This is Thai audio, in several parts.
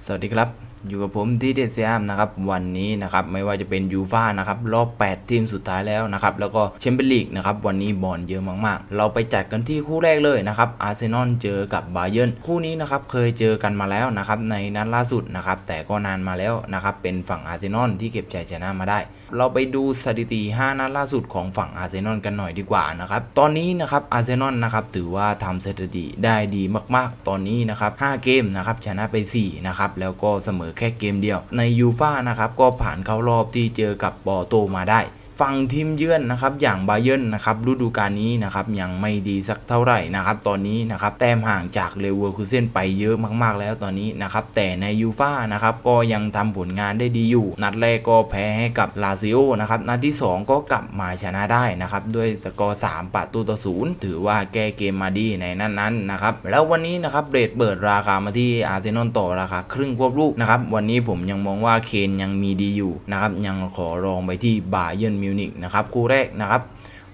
สวัสดีครับ อยู่กับผมที่เด็ดเซียมนะครับวันนี้นะครับไม่ว่าจะเป็นยูฟ่านะครับรอบ 8 ทีมสุดท้ายแล้วนะครับแล้วก็แชมเปี้ยนลีกนะครับวันนี้บอลเยอะมากๆ เราไปจัดกันที่คู่แรกเลยนะครับอาร์เซนอลเจอกับบาเยิร์นคู่นี้นะครับเคยเจอกันมาแล้วนะครับในนัดล่าสุดนะครับแต่ก็นานมาแล้วนะครับเป็นฝั่งอาร์เซนอลที่เก็บชัยชนะมาได้ เราไปดูสถิติ 5 นัดล่าสุดของฝั่งอาร์เซนอลกันหน่อยดีกว่านะครับตอนนี้นะครับอาร์เซนอลนะครับถือว่าทำสถิติได้ดีมากๆ ตอนนี้นะครับ5เกมนะครับชนะไป4นะครับแล้วก็เสมอแค่เกมเดียว ในยูฟ่านะครับก็ผ่านเข้ารอบที่เจอกับปอโตมาได้ ฝั่งทีมเยือนนะครับอย่างบาเยิร์นนะครับฤดูกาลนี้นะครับยังไม่ดีสักเท่าไหร่นะครับตอนนี้นะครับแต้มห่างจากเลเวอร์คูเซนไปเยอะมากๆแล้วตอนนี้นะครับแต่ในยูฟ่านะครับก็ยังทำผลงานได้ดีอยู่ นัดแรกก็แพ้ให้กับลาซิโอนะครับนัดที่ 2 ก็กลับมาชนะได้นะครับด้วยสกอร์3ประตูต่อศูนย์ถือว่าแก้เกมมาดีในนั้นนั้นๆนะครับแล้ววันนี้นะครับเรทเปิดราคามาที่อาร์เซนอลต่อราคาครึ่งควบลูกนะครับวันนี้ผมยังมองว่าเคนยังมีดีอยู่นะครับยังขอรองไปที่บาเยิร์นมิวนิกนะครับคู่แรกนะครับ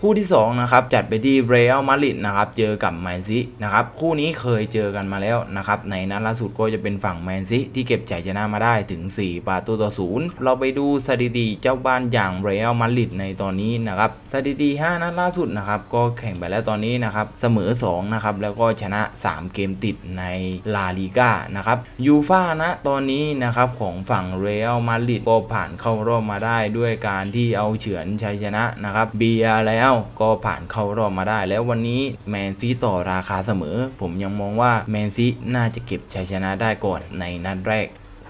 คู่ที่2นะครับจัดไปที่เรอัลมาดริดนะครับเจอกับแมนซีนะครับคู่นี้เคยเจอกันมาแล้วนะครับในนัดล่าสุดก็จะเป็นฝั่งแมนซีที่เก็บชัยชนะมาได้ถึง 4 ประตูต่อศูนย์เราไปดูสถิติเจ้าบ้านอย่างเรอัลมาดริดในตอนนี้นะครับสถิติ 5 นัดล่าสุดนะครับก็แข่งไปแล้วตอนนี้นะครับเสมอ2นะครับแล้วก็ชนะ 3 เกมติดในลาลิก้านะครับยูฟ่านะตอนนี้นะครับของฝั่งเรอัลมาดริดก็ผ่านเข้ารอบมาได้ด้วยการที่เอาเฉือนชัยชนะนะครับเบียร์แล้วก็ผ่านเข้ารอบมาได้ แล้ววันนี้แมนซีต่อราคาเสมอ ผมยังมองว่าแมนซีน่าจะเก็บชัยชนะได้ก่อนในนัดแรก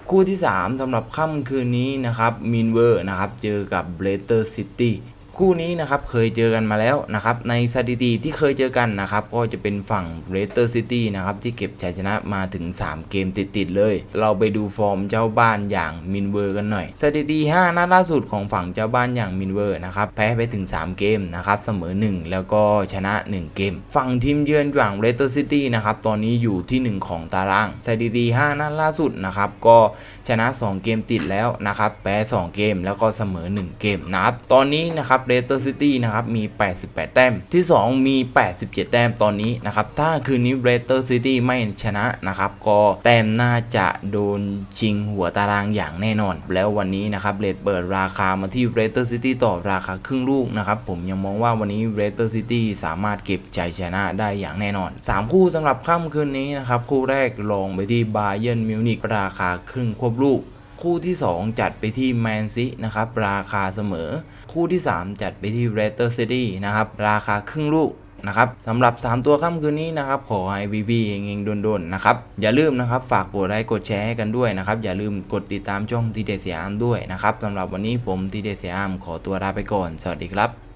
คู่ที่ 3สำหรับค่ำคืนนี้นะครับมินเวอร์นะครับ เจอกับเบรเตอร์ซิตี้ คู่นี้นะครับเคยเจอกันมาแล้วนะครับในสถิติที่เคยเจอกันนะครับก็จะเป็นฝั่งเบรเตอร์ซิตี้นะครับที่เก็บชัยชนะมาถึง 3 เกมติดๆเลย เราไปดูฟอร์มเจ้าบ้านอย่างมินเวอร์กันหน่อยสถิติ 5 นัดล่าสุดของฝั่งเจ้าบ้านอย่างมินเวอร์นะครับแพ้ไปถึง 3 เกมนะครับเสมอ 1 แล้วก็ชนะ 1 เกม ฝั่งทีมเยือนอย่างเบรเตอร์ซิตี้นะครับตอนนี้อยู่ที่ 1 ของตารางสถิติ 5 นัดล่าสุดนะครับก็ชนะ 2 เกมติดแล้วนะครับแพ้ 2 เกมแล้วก็เสมอ 1 เกมนะครับตอนนี้นะครับเบรเตอร์ซิตี้นะครับมี 88 แต้ม ที่ 2 มี 87 แต้มตอนนี้นะครับ ถ้าคืนนี้เบรเตอร์ซิตี้ไม่ชนะนะครับก็แต้มน่าจะโดนชิงหัวตารางอย่างแน่นอน แล้ววันนี้นะครับเรทเปิดราคามาที่เบรเตอร์ซิตี้ต่อราคาครึ่งลูกนะครับผมยังมองว่าวันนี้เบรเตอร์ซิตี้สามารถเก็บชัยชนะได้อย่างแน่นอน 3 คู่สำหรับค่ำคืนนี้นะครับ คู่แรกลองไปที่บาเยิร์นมิวนิกราคาครึ่งควบลูก คู่ที่ 2 จัดไปที่แมนซีนะครับราคาเสมอ คู่ที่ 3 จัดไปที่เรเตอร์ซิตี้นะครับราคาครึ่งลูกนะครับสำหรับ 3 ตัวค่ำคืนนี้นะครับ ขอให้บีบีเฮงๆโดนๆนะครับ อย่าลืมนะครับฝากกดไลค์กดแชร์ให้กันด้วยนะครับ อย่าลืมกดติดตามช่องทีเดสยามด้วยนะครับสำหรับวันนี้ผมทีเดสยามขอตัวลาไปก่อน สวัสดีครับ